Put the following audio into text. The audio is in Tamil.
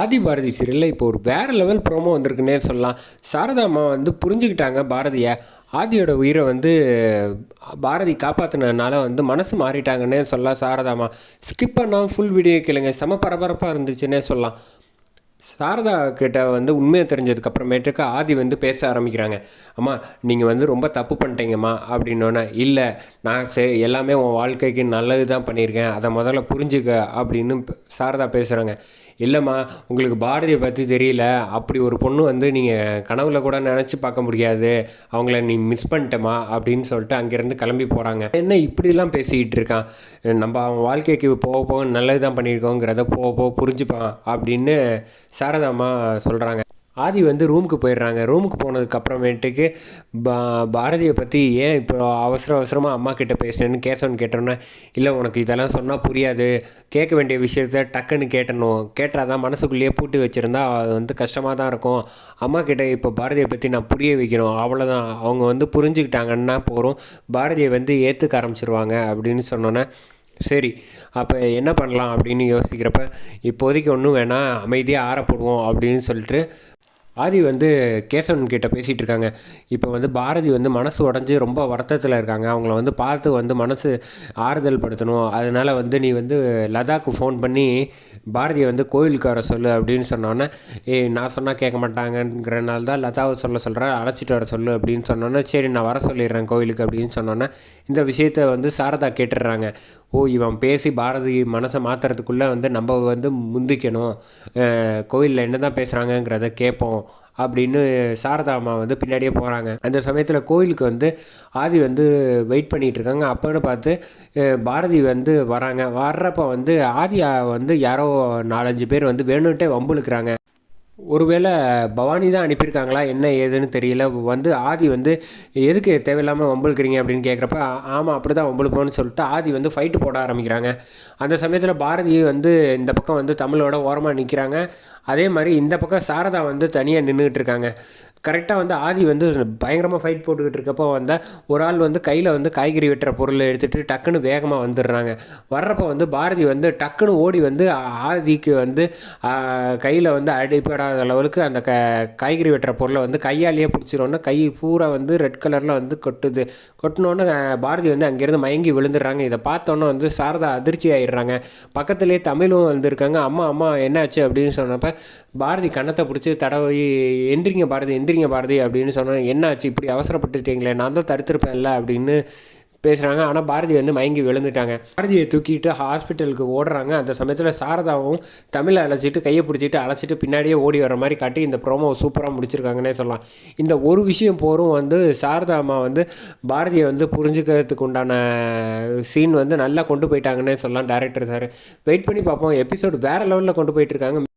ஆதி பாரதி சீரியலில் இப்போ ஒரு வேறு லெவல் ப்ரோமோ வந்திருக்குன்னே சொல்லலாம். சாரதா அம்மா வந்து புரிஞ்சுக்கிட்டாங்க பாரதியை. ஆதியோட உயிரை வந்து பாரதி காப்பாற்றினதுனால வந்து மனசு மாறிட்டாங்கன்னே சொல்லலாம் சாரதாமா ஸ்கிப் பண்ணால் ஃபுல் வீடியோ கேளுங்க. செம பரபரப்பாக இருந்துச்சுன்னே சொல்லலாம். சாரதா கிட்ட வந்து உண்மையை தெரிஞ்சதுக்கப்புறமேட்டுக்கு ஆதி வந்து பேச ஆரம்பிக்கிறாங்க. அம்மா நீங்கள் வந்து ரொம்ப தப்பு பண்ணிட்டீங்கம்மா அப்படின்னோன்னே இல்லை நான் சே எல்லாமே உன் வாழ்க்கைக்கு நல்லது தான் பண்ணியிருக்கேன். அதை முதல்ல புரிஞ்சுக்க அப்படின்னு சாரதா பேசுகிறாங்க இல்லைம்மா உங்களுக்கு பாரதியை பற்றி தெரியல. அப்படி ஒரு பொண்ணு வந்து நீங்கள் கனவுல கூட நினச்சி பார்க்க முடியாது. அவங்கள நீ மிஸ் பண்ணிட்டமா அப்படின்னு சொல்லிட்டு அங்கேருந்து கிளம்பி போகிறாங்க என்ன இப்படிலாம் பேசிக்கிட்டு இருக்கான்? நம்ம அவன் வாழ்க்கைக்கு போக போக நல்லது தான் பண்ணியிருக்கோங்கிறத போக போக புரிஞ்சுப்பான் அப்படின்னு சாரதாம்மா சொல்கிறாங்க ஆதி வந்து ரூமுக்கு போயிடுறாங்க. ரூமுக்கு போனதுக்கப்புறமேட்டுக்கு பா பாரதியை பற்றி ஏன் இப்போ அவசர அவசரமாக அம்மா கிட்ட பேசினேன்னு கேசவன் கேட்டோன்னே இல்லை உனக்கு இதெல்லாம் சொன்னால் புரியாது. கேட்க வேண்டிய விஷயத்த டக்குன்னு கேட்டணும். கேட்டால் தான் மனசுக்குள்ளேயே பூட்டி வச்சுருந்தா அது வந்து கஷ்டமாக தான் இருக்கும். அம்மா கிட்ட இப்போ பாரதியை பற்றி நான் புரிய வைக்கணும். அவ்வளோதான் அவங்க வந்து புரிஞ்சுக்கிட்டாங்கன்னா போகிறோம் பாரதியை வந்து ஏற்றுக்க ஆரம்பிச்சிருவாங்க. அப்படின்னு சொன்னோன்னே சரி அப்போ என்ன பண்ணலாம்? அப்படின்னு யோசிக்கிறப்ப இப்போதைக்கு ஒன்றும் வேணாம். அமைதியாக ஆறப்படுவோம் அப்படின்னு சொல்லிட்டு ஆதி வந்து கேசவன் கிட்ட பேசிகிட்டு இருக்காங்க. இப்போ வந்து பாரதி வந்து மனசு உடஞ்சி ரொம்ப வருத்தத்தில் இருக்காங்க. அவங்கள வந்து பார்த்து வந்து மனசு ஆறுதல் படுத்தணும். அதனால் வந்து நீ வந்து லதாக்கு ஃபோன் பண்ணி பாரதியை வந்து கோயிலுக்கு வர சொல்லு அப்படின்னு சொன்னோன்னே ஏய் நான் சொன்னால் கேட்க மாட்டாங்கங்கிறனால தான் லதாவை சொல்ல சொல்கிறேன் அழைச்சிட்டு வர சொல்லு அப்படின்னு சொன்னோன்னே சரி நான் வர சொல்லிடுறேன் கோயிலுக்கு அப்படின்னு சொன்னோன்னே இந்த விஷயத்தை வந்து சாரதா கேட்டுடுறாங்க. ஓ இவன் பேசி பாரதி மனசை மாற்றுறதுக்குள்ளே வந்து நம்ம வந்து முந்திக்கணும். கோயிலில் என்ன தான் பேசுகிறாங்கங்கிறத கேட்போம். அப்படின்னு சாரதா அம்மா வந்து பின்னாடியே போகிறாங்க அந்த சமயத்தில் கோயிலுக்கு வந்து ஆதி வந்து வெயிட் பண்ணிகிட்டு இருக்காங்க. அப்போன்னு பார்த்து பாரதி வந்து வராங்க. வர்றப்ப வந்து ஆதி வந்து யாரோ நாலஞ்சு பேர் வந்து வேணுன்ட்டே வம்புழுக்கிறாங்க. ஒருவேளை பவானி தான் அனுப்பியிருக்காங்களா? என்ன ஏதுன்னு தெரியல. வந்து ஆதி வந்து எதுக்கு தேவையில்லாமல் வம்புழுக்கிறீங்க? அப்படின்னு கேட்குறப்ப ஆமாம் அப்படி தான் வம்புழுப்போம்னு சொல்லிட்டு ஆதி வந்து ஃபைட்டு போட ஆரம்பிக்கிறாங்க. அந்த சமயத்தில் பாரதி வந்து இந்த பக்கம் வந்து தமிழோட ஓரமாக நிற்கிறாங்க அதே மாதிரி இந்த பக்கம் சாரதா வந்து தனியாக நின்றுக்கிட்டு இருக்காங்க. கரெக்டாக வந்து ஆதி வந்து பயங்கரமாக ஃபைட் போட்டுக்கிட்டு இருக்கப்போ வந்து ஒரு ஆள் வந்து கையில் வந்து காய்கறி வெட்டுற பொருளை எடுத்துகிட்டு டக்குன்னு வேகமாக வந்துடுறாங்க. வர்றப்போ வந்து பாரதி வந்து டக்குன்னு ஓடி வந்து ஆதிக்கு வந்து கையில் வந்து அடிப்படாத அளவுக்கு அந்த க காய்கறி வெட்டுற பொருளை வந்து கையாலேயே பிடிச்சிரோன்னா கை பூரா வந்து ரெட் கலரில் வந்து கொட்டுது. கொட்டினோன்னே பாரதி வந்து அங்கேருந்து மயங்கி விழுந்துடுறாங்க. இதை பார்த்தோன்னே வந்து சாரதா அதிர்ச்சி ஆயிடுறாங்க. பக்கத்துலேயே தமிழும் வந்திருக்காங்க. அம்மா அம்மா என்னாச்சு அப்படின்னு சொன்னப்போ பாரதி கன்னத்தை பிடிச்சி தடவை எந்திரிங்க பாரதி எந்திரிங்க பாரதி அப்படின்னு சொன்னேன் என்னாச்சு? இப்படி அவசரப்பட்டுட்டீங்களே நான் தான் தடுத்திருப்பேன்ல அப்படின்னு பேசுகிறாங்க ஆனால் பாரதி வந்து மயங்கி விழுந்துட்டாங்க. பாரதியை தூக்கிட்டு ஹாஸ்பிட்டலுக்கு ஓடுறாங்க. அந்த சமயத்தில் சாரதாவும் தமிழை அழைச்சிட்டு கையை பிடிச்சிட்டு அழைச்சிட்டு பின்னாடியே ஓடி வர மாதிரி காட்டி இந்த ப்ரோமோ சூப்பராக முடிச்சிருக்காங்கன்னே சொல்லலாம். இந்த ஒரு விஷயம் போரும் வந்து சாரதா அம்மா வந்து பாரதியை வந்து புரிஞ்சுக்கிறதுக்கு உண்டான சீன் வந்து நல்லா கொண்டு போயிட்டாங்கன்னே சொல்லலாம். டேரக்டர் சார் வெயிட் பண்ணி பார்ப்போம். எபிசோடு வேறு லெவலில் கொண்டு போயிட்டுருக்காங்க